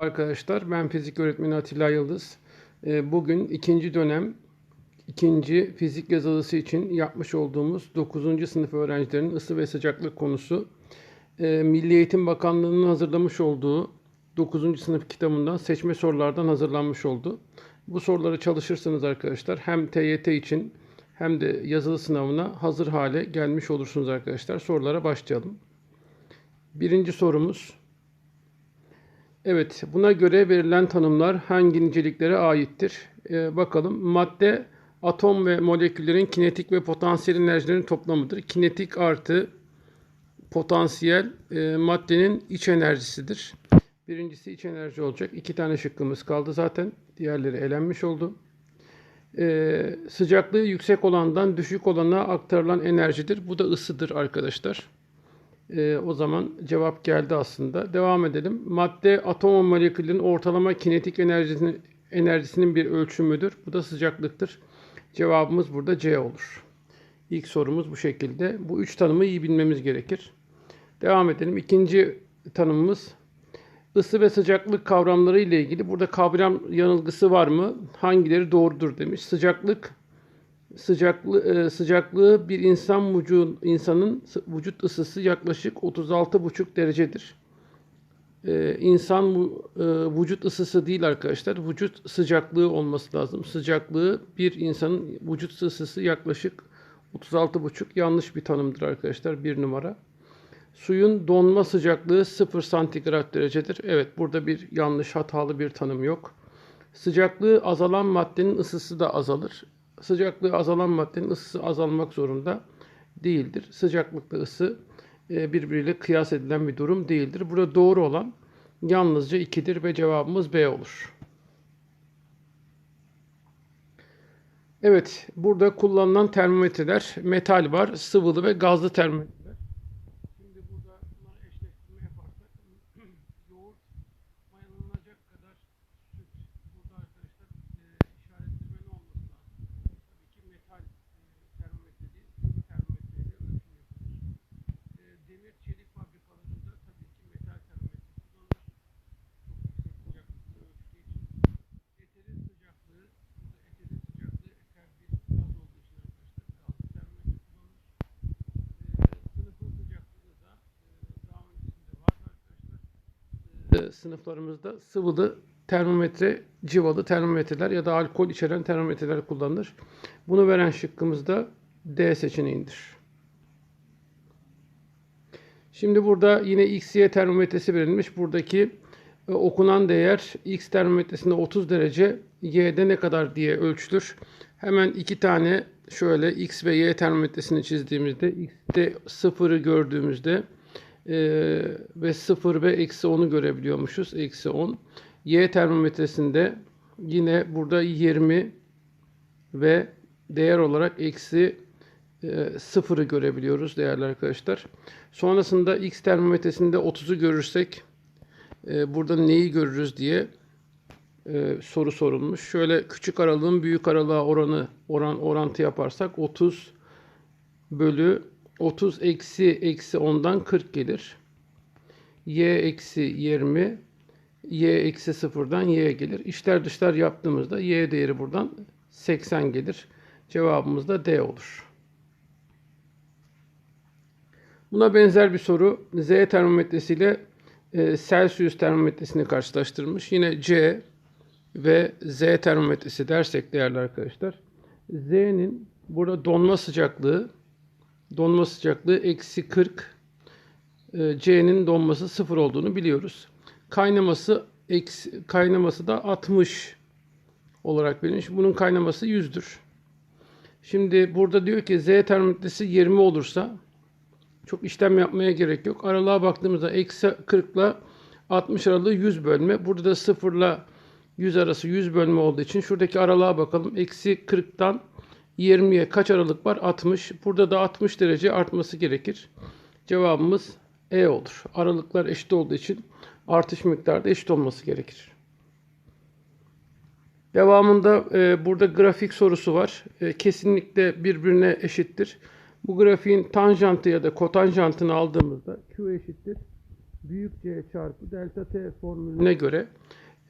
Arkadaşlar ben fizik öğretmeni Atilla Yıldız. Ee, Bugün ikinci dönem ikinci fizik yazılısı için yapmış olduğumuz 9. sınıf öğrencilerinin ısı ve sıcaklık konusu e, Milli Eğitim Bakanlığı'nın hazırlamış olduğu 9. sınıf kitabından seçme sorulardan hazırlanmış oldu. Bu soruları çalışırsanız arkadaşlar hem TYT için hem de yazılı sınavına hazır hale gelmiş olursunuz arkadaşlar. Sorulara başlayalım. Birinci sorumuz Evet, buna göre verilen tanımlar hangi niceliklere aittir? Ee, bakalım. Madde, atom ve moleküllerin kinetik ve potansiyel enerjilerinin toplamıdır. Kinetik artı potansiyel e, maddenin iç enerjisidir. Birincisi iç enerji olacak. İki tane şıkkımız kaldı zaten. Diğerleri elenmiş oldu. Ee, sıcaklığı yüksek olandan düşük olana aktarılan enerjidir. Bu da ısıdır arkadaşlar. Ee, o zaman cevap geldi aslında. Devam edelim. Madde atom ve molekülün ortalama kinetik enerjisinin, enerjisinin bir ölçümüdür. Bu da sıcaklıktır. Cevabımız burada C olur. İlk sorumuz bu şekilde. Bu üç tanımı iyi bilmemiz gerekir. Devam edelim. İkinci tanımımız ısı ve sıcaklık kavramları ile ilgili. Burada kavram yanılgısı var mı? Hangileri doğrudur demiş. Sıcaklık sıcaklığı, e, sıcaklığı bir insan vücudun insanın vücut ısısı yaklaşık 36,5 derecedir. Ee, insan e, vücut ısısı değil arkadaşlar. Vücut sıcaklığı olması lazım. Sıcaklığı bir insanın vücut ısısı yaklaşık 36,5 yanlış bir tanımdır arkadaşlar. Bir numara. Suyun donma sıcaklığı 0 santigrat derecedir. Evet burada bir yanlış hatalı bir tanım yok. Sıcaklığı azalan maddenin ısısı da azalır sıcaklığı azalan maddenin ısısı azalmak zorunda değildir. Sıcaklıkla ısı e, birbiriyle kıyas edilen bir durum değildir. Burada doğru olan yalnızca 2'dir ve cevabımız B olur. Evet, burada kullanılan termometreler metal var, sıvılı ve gazlı termometre. Şimdi burada bunları eşleştirme yaparsak yoğurt mayalanacak kadar süt burada arkadaşlar e, işaretleme ne olması lazım? Tabii ki metal e, termometre değil, sıvı termometreyle ölçüm yapılır. E, demir çelik fabrikalarında tabii ki metal termometre kullanılır. Çok yüksek sıcaklıkta ölçtüğü için. Eterin sıcaklığı, burada eterin sıcaklığı eter bir gaz olduğu için arkadaşlar gazlı termometre kullanılır. E, sınıfın sıcaklığı da e, daha öncesinde vardı arkadaşlar. E, sınıflarımızda sıvılı termometre, civalı termometreler ya da alkol içeren termometreler kullanılır. Bunu veren şıkkımız da D seçeneğidir. Şimdi burada yine X, Y termometresi verilmiş. Buradaki e, okunan değer X termometresinde 30 derece, Y'de ne kadar diye ölçülür. Hemen iki tane şöyle X ve Y termometresini çizdiğimizde X'te sıfırı gördüğümüzde e, ve 0 ve eksi 10'u görebiliyormuşuz. Eksi 10. Y termometresinde yine burada 20 ve değer olarak eksi e, görebiliyoruz değerli arkadaşlar. Sonrasında X termometresinde 30'u görürsek e, burada neyi görürüz diye e, soru sorulmuş. Şöyle küçük aralığın büyük aralığa oranı oran orantı yaparsak 30 bölü 30 eksi eksi 10'dan 40 gelir. Y eksi 20 y eksi 0'dan y'ye gelir. İşler dışlar yaptığımızda y değeri buradan 80 gelir. Cevabımız da D olur. Buna benzer bir soru Z termometresi ile e, Celsius termometresini karşılaştırmış. Yine C ve Z termometresi dersek değerli arkadaşlar. Z'nin burada donma sıcaklığı donma sıcaklığı eksi 40 e, C'nin donması 0 olduğunu biliyoruz. Kaynaması eksi, kaynaması da 60 olarak verilmiş. Bunun kaynaması 100'dür. Şimdi burada diyor ki Z termometresi 20 olursa çok işlem yapmaya gerek yok. Aralığa baktığımızda eksi 40 ile 60 aralığı 100 bölme. Burada da 0 ile 100 arası 100 bölme olduğu için şuradaki aralığa bakalım. Eksi 40'tan 20'ye kaç aralık var? 60. Burada da 60 derece artması gerekir. Cevabımız E olur. Aralıklar eşit olduğu için artış miktarı da eşit olması gerekir. Devamında e, burada grafik sorusu var. E, kesinlikle birbirine eşittir. Bu grafiğin tanjantı ya da kotanjantını aldığımızda Q eşittir. Büyük C çarpı delta T formülüne göre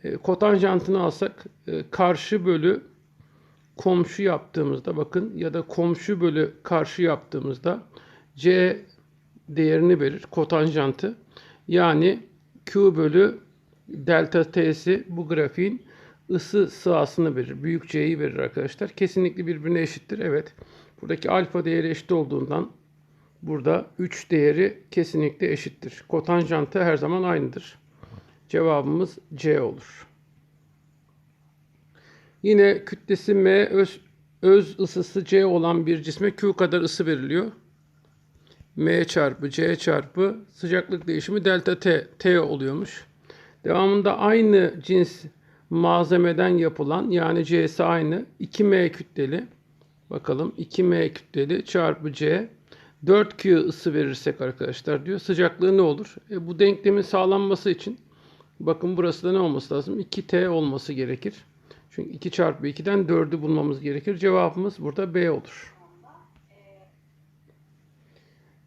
E, kotanjantını alsak e, karşı bölü komşu yaptığımızda bakın ya da komşu bölü karşı yaptığımızda C değerini verir kotanjantı. Yani Q bölü delta T'si bu grafiğin ısı sahasını verir. Büyük C'yi verir arkadaşlar. Kesinlikle birbirine eşittir. Evet. Buradaki alfa değeri eşit olduğundan burada 3 değeri kesinlikle eşittir. Kotanjantı her zaman aynıdır. Cevabımız C olur. Yine kütlesi M öz, öz ısısı C olan bir cisme Q kadar ısı veriliyor. M çarpı C çarpı sıcaklık değişimi delta T, T oluyormuş. Devamında aynı cins malzemeden yapılan yani C'si aynı 2M kütleli bakalım 2M kütleli çarpı C 4Q ısı verirsek arkadaşlar diyor sıcaklığı ne olur? E, bu denklemin sağlanması için bakın burası da ne olması lazım? 2T olması gerekir. Çünkü 2 çarpı 2'den 4'ü bulmamız gerekir. Cevabımız burada B olur.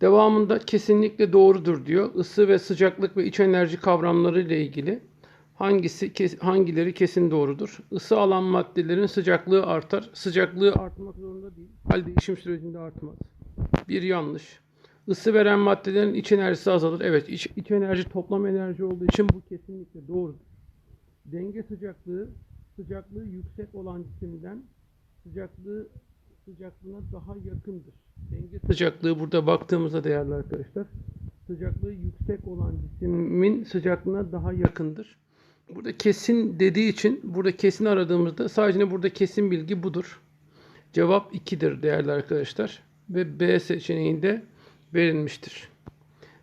Devamında kesinlikle doğrudur diyor. Isı ve sıcaklık ve iç enerji kavramları ile ilgili hangisi hangileri kesin doğrudur? Isı alan maddelerin sıcaklığı artar. Sıcaklığı artmak zorunda değil. Hal değişim sürecinde artmaz. Bir yanlış. Isı veren maddelerin iç enerjisi azalır. Evet, iç, iç enerji toplam enerji olduğu için bu kesinlikle doğrudur. Denge sıcaklığı sıcaklığı yüksek olan cisimden sıcaklığı sıcaklığına daha yakındır. Denge sıcaklığı burada baktığımızda değerli arkadaşlar sıcaklığı yüksek olan cismin sıcaklığına daha yakındır. Burada kesin dediği için burada kesin aradığımızda sadece burada kesin bilgi budur. Cevap 2'dir değerli arkadaşlar ve B seçeneğinde verilmiştir.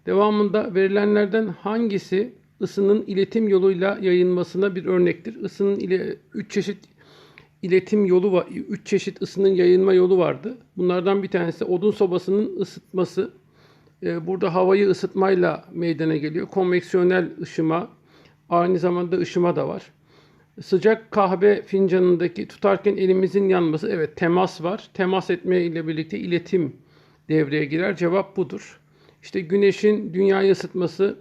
Devamında verilenlerden hangisi ısının iletim yoluyla yayılmasına bir örnektir? Isının ile 3 çeşit iletim yolu var. 3 çeşit ısının yayılma yolu vardı. Bunlardan bir tanesi odun sobasının ısıtması. Ee, burada havayı ısıtmayla meydana geliyor. Konveksiyonel ışıma, aynı zamanda ışıma da var. Sıcak kahve fincanındaki tutarken elimizin yanması. Evet temas var. Temas etme ile birlikte iletim devreye girer. Cevap budur. İşte güneşin dünyayı ısıtması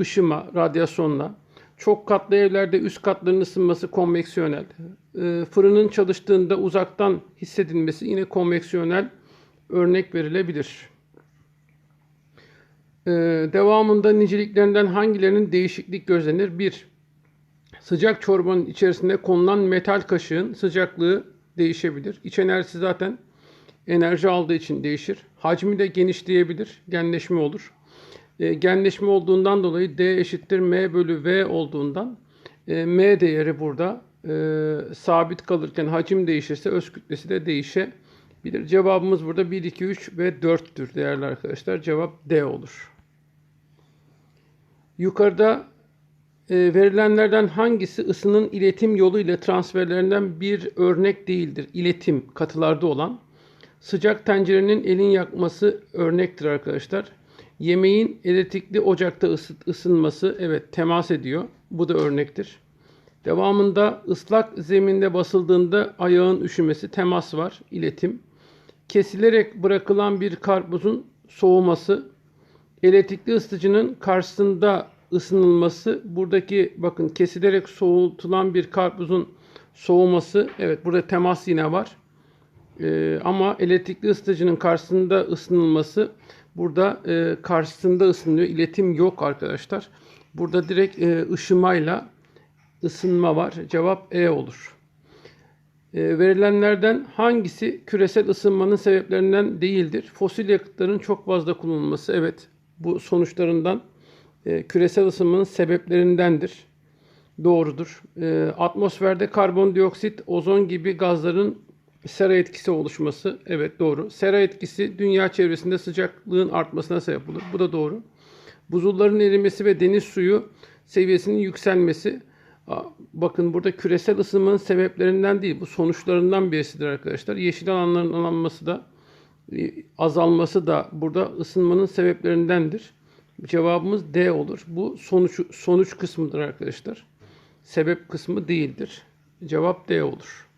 ışıma, radyasyonla. Çok katlı evlerde üst katların ısınması konveksiyonel. E, fırının çalıştığında uzaktan hissedilmesi yine konveksiyonel örnek verilebilir. E, devamında niceliklerinden hangilerinin değişiklik gözlenir? 1. Sıcak çorbanın içerisinde konulan metal kaşığın sıcaklığı değişebilir. İç enerjisi zaten enerji aldığı için değişir. Hacmi de genişleyebilir, genleşme olur e, genleşme olduğundan dolayı D eşittir M bölü V olduğundan e, M değeri burada e, sabit kalırken hacim değişirse öz kütlesi de değişebilir. Cevabımız burada 1, 2, 3 ve 4'tür değerli arkadaşlar. Cevap D olur. Yukarıda verilenlerden hangisi ısının iletim yolu ile transferlerinden bir örnek değildir? İletim katılarda olan. Sıcak tencerenin elin yakması örnektir arkadaşlar. Yemeğin elektrikli ocakta ısıt, ısınması evet temas ediyor. Bu da örnektir. Devamında ıslak zeminde basıldığında ayağın üşümesi temas var, iletim. Kesilerek bırakılan bir karpuzun soğuması, elektrikli ısıtıcının karşısında ısınılması, buradaki bakın kesilerek soğutulan bir karpuzun soğuması, evet burada temas yine var. Ee, ama elektrikli ısıtıcının karşısında ısınılması Burada e, karşısında ısınıyor. İletim yok arkadaşlar. Burada direkt e, ışımayla ısınma var. Cevap E olur. E, verilenlerden hangisi küresel ısınmanın sebeplerinden değildir? Fosil yakıtların çok fazla kullanılması. Evet bu sonuçlarından e, küresel ısınmanın sebeplerindendir. Doğrudur. E, atmosferde karbondioksit, ozon gibi gazların Sera etkisi oluşması. Evet doğru. Sera etkisi dünya çevresinde sıcaklığın artmasına sebep olur. Bu da doğru. Buzulların erimesi ve deniz suyu seviyesinin yükselmesi. Bakın burada küresel ısınmanın sebeplerinden değil, bu sonuçlarından birisidir arkadaşlar. Yeşil alanların alanması da e, azalması da burada ısınmanın sebeplerindendir. Cevabımız D olur. Bu sonuç sonuç kısmıdır arkadaşlar. Sebep kısmı değildir. Cevap D olur.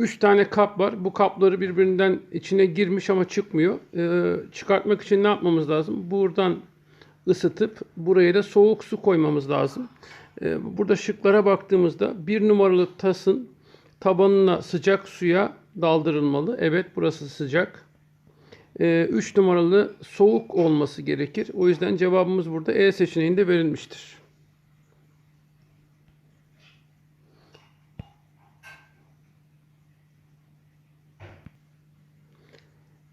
3 tane kap var. Bu kapları birbirinden içine girmiş ama çıkmıyor. Ee, çıkartmak için ne yapmamız lazım? Buradan ısıtıp buraya da soğuk su koymamız lazım. Ee, Burada şıklara baktığımızda bir numaralı tasın tabanına sıcak suya daldırılmalı. Evet burası sıcak. 3 numaralı soğuk olması gerekir. O yüzden cevabımız burada E seçeneğinde verilmiştir.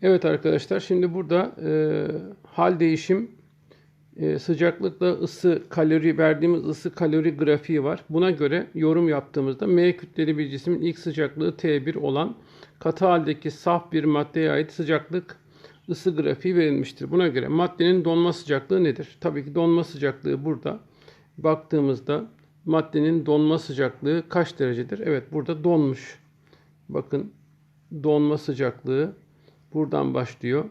Evet arkadaşlar şimdi burada e, hal değişim e, sıcaklıkla ısı kalori verdiğimiz ısı kalori grafiği var. Buna göre yorum yaptığımızda M kütleli bir cismin ilk sıcaklığı T1 olan katı haldeki saf bir maddeye ait sıcaklık ısı grafiği verilmiştir. Buna göre maddenin donma sıcaklığı nedir? Tabii ki donma sıcaklığı burada. Baktığımızda maddenin donma sıcaklığı kaç derecedir? Evet burada donmuş. Bakın donma sıcaklığı buradan başlıyor.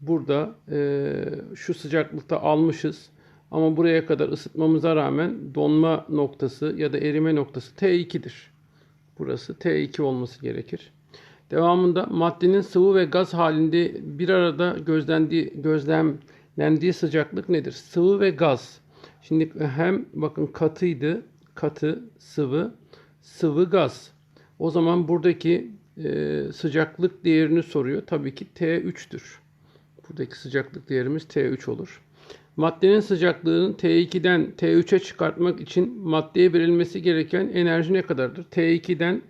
Burada e, şu sıcaklıkta almışız. Ama buraya kadar ısıtmamıza rağmen donma noktası ya da erime noktası T2'dir. Burası T2 olması gerekir. Devamında maddenin sıvı ve gaz halinde bir arada gözlendiği, gözlemlendiği sıcaklık nedir? Sıvı ve gaz. Şimdi hem bakın katıydı, katı, sıvı, sıvı gaz. O zaman buradaki e, sıcaklık değerini soruyor. Tabii ki T3'tür. Buradaki sıcaklık değerimiz T3 olur. Maddenin sıcaklığını T2'den T3'e çıkartmak için maddeye verilmesi gereken enerji ne kadardır? T2'den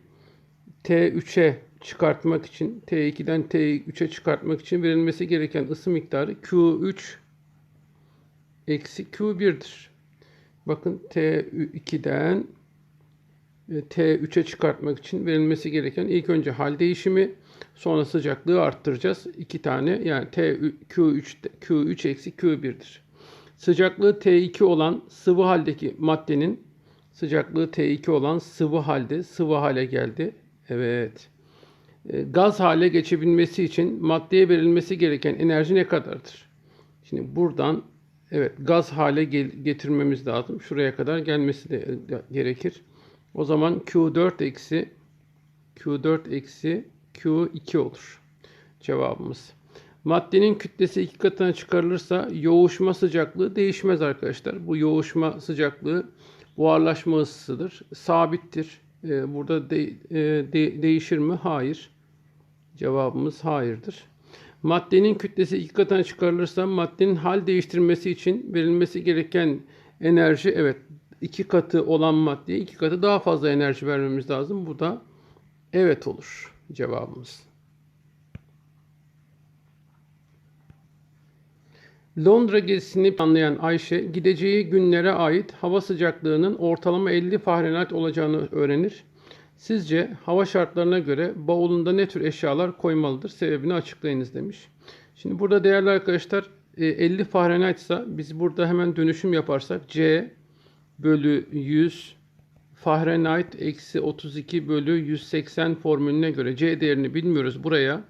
T3'e çıkartmak için T2'den T3'e çıkartmak için verilmesi gereken ısı miktarı Q3 eksi Q1'dir. Bakın T2'den T3'e çıkartmak için verilmesi gereken ilk önce hal değişimi sonra sıcaklığı arttıracağız. İki tane yani T Q3 Q3 eksi Q1'dir. Sıcaklığı T2 olan sıvı haldeki maddenin sıcaklığı T2 olan sıvı halde sıvı hale geldi. Evet. E, gaz hale geçebilmesi için maddeye verilmesi gereken enerji ne kadardır? Şimdi buradan evet gaz hale getirmemiz lazım. Şuraya kadar gelmesi de gerekir. O zaman Q4 eksi Q4 eksi Q2 olur cevabımız. Maddenin kütlesi iki katına çıkarılırsa yoğuşma sıcaklığı değişmez arkadaşlar. Bu yoğuşma sıcaklığı buharlaşma ısısıdır. Sabittir. Ee, burada de, e, de, değişir mi? Hayır. Cevabımız hayırdır. Maddenin kütlesi iki katına çıkarılırsa maddenin hal değiştirmesi için verilmesi gereken enerji evet iki katı olan maddeye iki katı daha fazla enerji vermemiz lazım. Bu da evet olur cevabımız. Londra gezisini planlayan Ayşe, gideceği günlere ait hava sıcaklığının ortalama 50 Fahrenheit olacağını öğrenir. Sizce hava şartlarına göre bavulunda ne tür eşyalar koymalıdır? Sebebini açıklayınız demiş. Şimdi burada değerli arkadaşlar 50 e, Fahrenheit ise biz burada hemen dönüşüm yaparsak C bölü 100 Fahrenheit eksi 32 bölü 180 formülüne göre C değerini bilmiyoruz. Buraya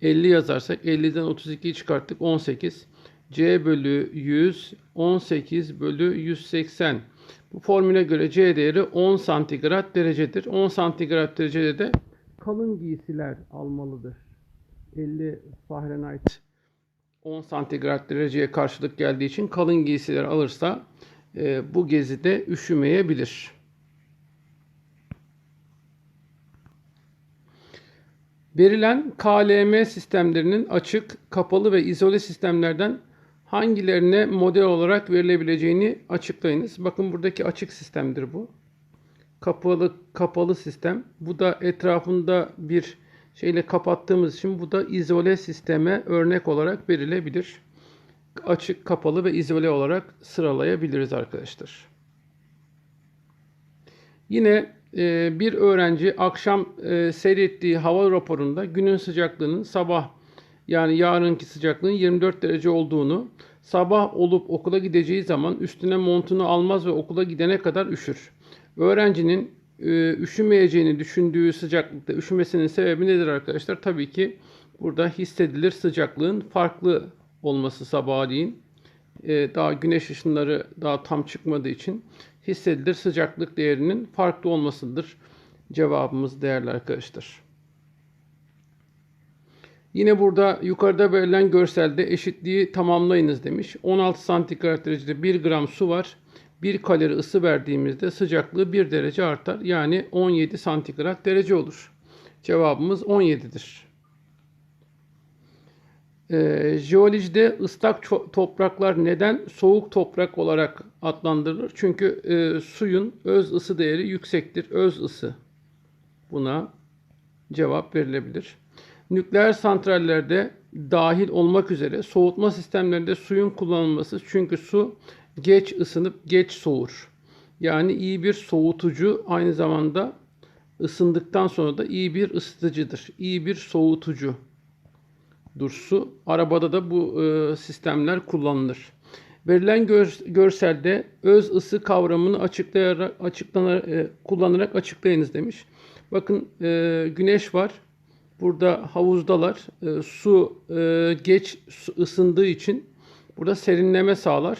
50 yazarsak 50'den 32'yi çıkarttık 18. C bölü 100 18 bölü 180. Bu formüle göre C değeri 10 santigrat derecedir. 10 santigrat derecede de kalın giysiler almalıdır. 50 Fahrenheit 10 santigrat dereceye karşılık geldiği için kalın giysiler alırsa e, bu gezide üşümeyebilir. Verilen KLM sistemlerinin açık, kapalı ve izole sistemlerden hangilerine model olarak verilebileceğini açıklayınız. Bakın buradaki açık sistemdir bu. Kapalı kapalı sistem. Bu da etrafında bir şeyle kapattığımız için bu da izole sisteme örnek olarak verilebilir açık, kapalı ve izole olarak sıralayabiliriz arkadaşlar. Yine e, bir öğrenci akşam e, seyrettiği hava raporunda günün sıcaklığının sabah yani yarınki sıcaklığın 24 derece olduğunu, sabah olup okula gideceği zaman üstüne montunu almaz ve okula gidene kadar üşür. Öğrencinin e, üşümeyeceğini düşündüğü sıcaklıkta üşümesinin sebebi nedir arkadaşlar? Tabii ki burada hissedilir sıcaklığın farklı olması sabahleyin e, daha güneş ışınları daha tam çıkmadığı için hissedilir sıcaklık değerinin farklı olmasıdır. Cevabımız değerli arkadaşlar. Yine burada yukarıda verilen görselde eşitliği tamamlayınız demiş. 16 santigrat derecede 1 gram su var. 1 kalori ısı verdiğimizde sıcaklığı 1 derece artar. Yani 17 santigrat derece olur. Cevabımız 17'dir. Ee, jeolojide ıslak topraklar neden soğuk toprak olarak adlandırılır? Çünkü e, suyun öz ısı değeri yüksektir. Öz ısı. Buna cevap verilebilir. Nükleer santrallerde dahil olmak üzere soğutma sistemlerinde suyun kullanılması çünkü su geç ısınıp geç soğur. Yani iyi bir soğutucu aynı zamanda ısındıktan sonra da iyi bir ısıtıcıdır. İyi bir soğutucu su. Arabada da bu e, sistemler kullanılır. Verilen gör, görselde öz ısı kavramını açıklayarak açıklanarak e, kullanarak açıklayınız demiş. Bakın e, güneş var. Burada havuzdalar. E, su e, geç ısındığı için burada serinleme sağlar.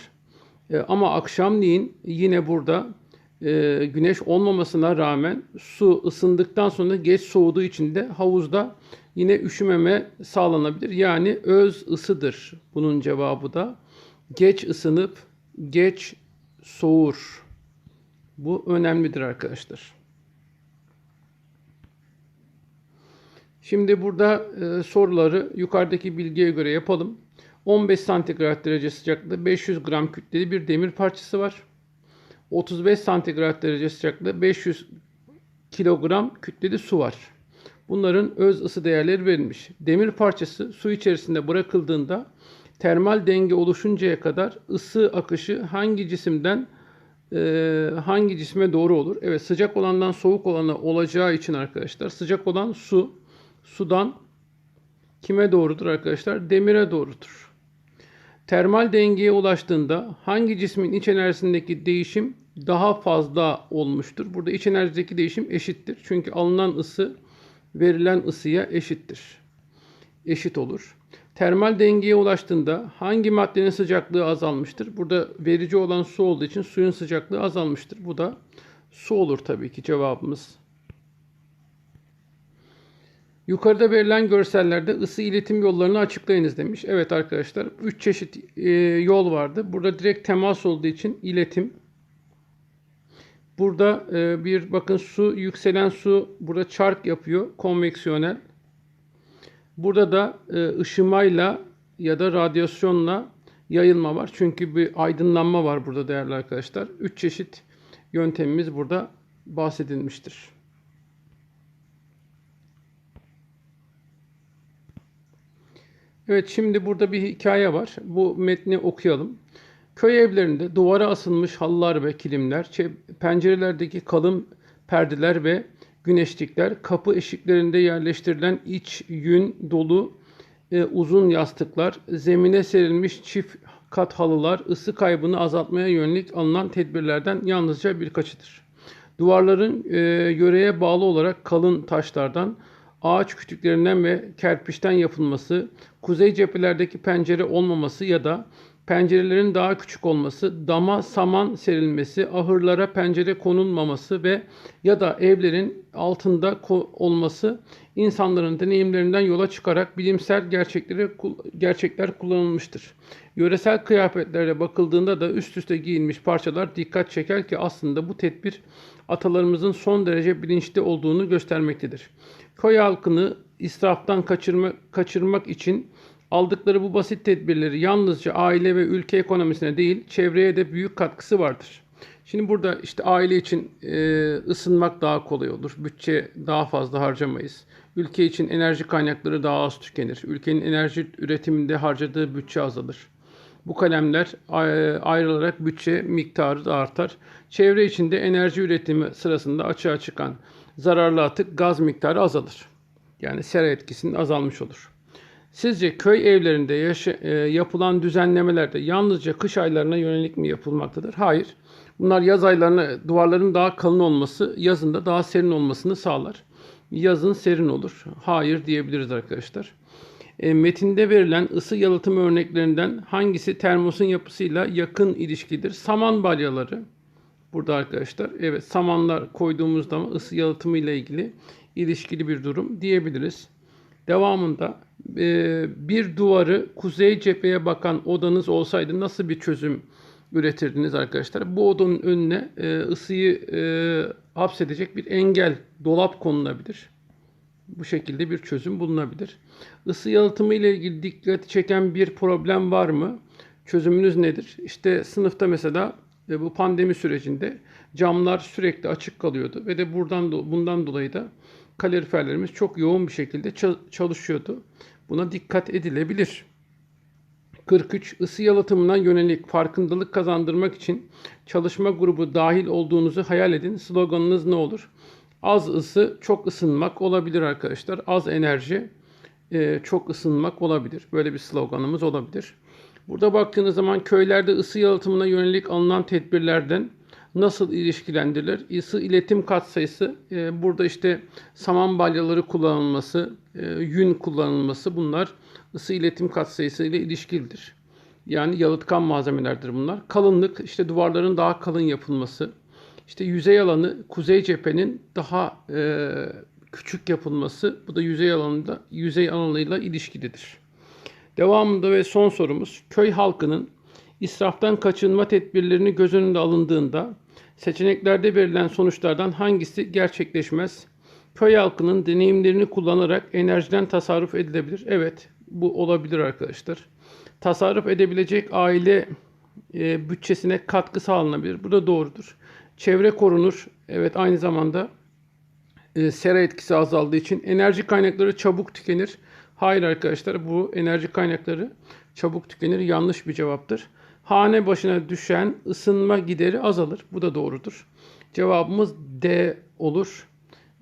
E, ama akşamleyin yine burada e, güneş olmamasına rağmen su ısındıktan sonra geç soğuduğu için de havuzda yine üşümeme sağlanabilir. Yani öz ısıdır bunun cevabı da. Geç ısınıp geç soğur. Bu önemlidir arkadaşlar. Şimdi burada e, soruları yukarıdaki bilgiye göre yapalım. 15 santigrat derece sıcaklıkta 500 gram kütleli bir demir parçası var. 35 santigrat derece sıcaklıkta 500 kilogram kütleli su var. Bunların öz ısı değerleri verilmiş. Demir parçası su içerisinde bırakıldığında termal denge oluşuncaya kadar ısı akışı hangi cisimden e, hangi cisme doğru olur? Evet sıcak olandan soğuk olana olacağı için arkadaşlar sıcak olan su sudan kime doğrudur arkadaşlar? Demire doğrudur. Termal dengeye ulaştığında hangi cismin iç enerjisindeki değişim daha fazla olmuştur? Burada iç enerjideki değişim eşittir. Çünkü alınan ısı verilen ısıya eşittir. Eşit olur. Termal dengeye ulaştığında hangi maddenin sıcaklığı azalmıştır? Burada verici olan su olduğu için suyun sıcaklığı azalmıştır. Bu da su olur tabii ki cevabımız. Yukarıda verilen görsellerde ısı iletim yollarını açıklayınız demiş. Evet arkadaşlar 3 çeşit e, yol vardı. Burada direkt temas olduğu için iletim. Burada e, bir bakın su yükselen su burada çark yapıyor konveksiyonel. Burada da e, ışımayla ya da radyasyonla yayılma var. Çünkü bir aydınlanma var burada değerli arkadaşlar. 3 çeşit yöntemimiz burada bahsedilmiştir. Evet şimdi burada bir hikaye var. Bu metni okuyalım. Köy evlerinde duvara asılmış halılar ve kilimler, pencerelerdeki kalın perdeler ve güneşlikler, kapı eşiklerinde yerleştirilen iç yün dolu e, uzun yastıklar, zemine serilmiş çift kat halılar ısı kaybını azaltmaya yönelik alınan tedbirlerden yalnızca birkaçıdır. Duvarların e, yöreye bağlı olarak kalın taşlardan, ağaç kütüklerinden ve kerpiçten yapılması, kuzey cephelerdeki pencere olmaması ya da pencerelerin daha küçük olması, dama saman serilmesi, ahırlara pencere konulmaması ve ya da evlerin altında olması insanların deneyimlerinden yola çıkarak bilimsel gerçekleri gerçekler kullanılmıştır. Yöresel kıyafetlere bakıldığında da üst üste giyilmiş parçalar dikkat çeker ki aslında bu tedbir atalarımızın son derece bilinçli olduğunu göstermektedir. Köy halkını israftan kaçırma, kaçırmak için aldıkları bu basit tedbirleri yalnızca aile ve ülke ekonomisine değil, çevreye de büyük katkısı vardır. Şimdi burada işte aile için e, ısınmak daha kolay olur. Bütçe daha fazla harcamayız. Ülke için enerji kaynakları daha az tükenir. Ülkenin enerji üretiminde harcadığı bütçe azalır. Bu kalemler ayrılarak bütçe miktarı da artar. Çevre içinde enerji üretimi sırasında açığa çıkan zararlı atık gaz miktarı azalır. Yani sera etkisinin azalmış olur. Sizce köy evlerinde yaşa, e, yapılan düzenlemelerde yalnızca kış aylarına yönelik mi yapılmaktadır? Hayır. Bunlar yaz aylarına duvarların daha kalın olması, yazın da daha serin olmasını sağlar. Yazın serin olur. Hayır diyebiliriz arkadaşlar. E, metinde verilen ısı yalıtım örneklerinden hangisi termosun yapısıyla yakın ilişkidir? Saman balyaları. Burada arkadaşlar evet samanlar koyduğumuz zaman ısı yalıtımı ile ilgili ilişkili bir durum diyebiliriz. Devamında bir duvarı kuzey cepheye bakan odanız olsaydı nasıl bir çözüm üretirdiniz arkadaşlar? Bu odanın önüne e, ısıyı e, hapsedecek bir engel, dolap konulabilir. Bu şekilde bir çözüm bulunabilir. Isı yalıtımı ile ilgili dikkat çeken bir problem var mı? Çözümünüz nedir? İşte sınıfta mesela e, bu pandemi sürecinde camlar sürekli açık kalıyordu ve de buradan bundan dolayı da kaloriferlerimiz çok yoğun bir şekilde ça- çalışıyordu. Buna dikkat edilebilir. 43 ısı yalıtımına yönelik farkındalık kazandırmak için çalışma grubu dahil olduğunuzu hayal edin. Sloganınız ne olur? Az ısı, çok ısınmak olabilir arkadaşlar. Az enerji, e, çok ısınmak olabilir. Böyle bir sloganımız olabilir. Burada baktığınız zaman köylerde ısı yalıtımına yönelik alınan tedbirlerden nasıl ilişkilendirilir? Isı iletim katsayısı, e, burada işte saman balyaları kullanılması, e, yün kullanılması bunlar ısı iletim katsayısı ile ilişkilidir. Yani yalıtkan malzemelerdir bunlar. Kalınlık, işte duvarların daha kalın yapılması, işte yüzey alanı kuzey cephenin daha e, küçük yapılması, bu da yüzey alanında yüzey alanıyla ilişkilidir. Devamında ve son sorumuz köy halkının israftan kaçınma tedbirlerini göz önünde alındığında seçeneklerde verilen sonuçlardan hangisi gerçekleşmez? Köy halkının deneyimlerini kullanarak enerjiden tasarruf edilebilir. Evet, bu olabilir arkadaşlar. Tasarruf edebilecek aile e, bütçesine katkı sağlanabilir. Bu da doğrudur. Çevre korunur. Evet, aynı zamanda e, sera etkisi azaldığı için enerji kaynakları çabuk tükenir. Hayır arkadaşlar bu enerji kaynakları çabuk tükenir. Yanlış bir cevaptır. Hane başına düşen ısınma gideri azalır. Bu da doğrudur. Cevabımız D olur.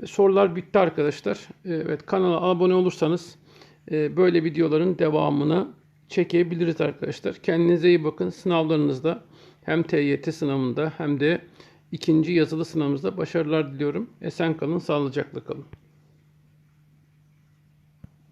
Ve sorular bitti arkadaşlar. Evet kanala abone olursanız e, böyle videoların devamını çekebiliriz arkadaşlar. Kendinize iyi bakın. Sınavlarınızda hem TYT sınavında hem de ikinci yazılı sınavımızda başarılar diliyorum. Esen kalın, sağlıcakla kalın.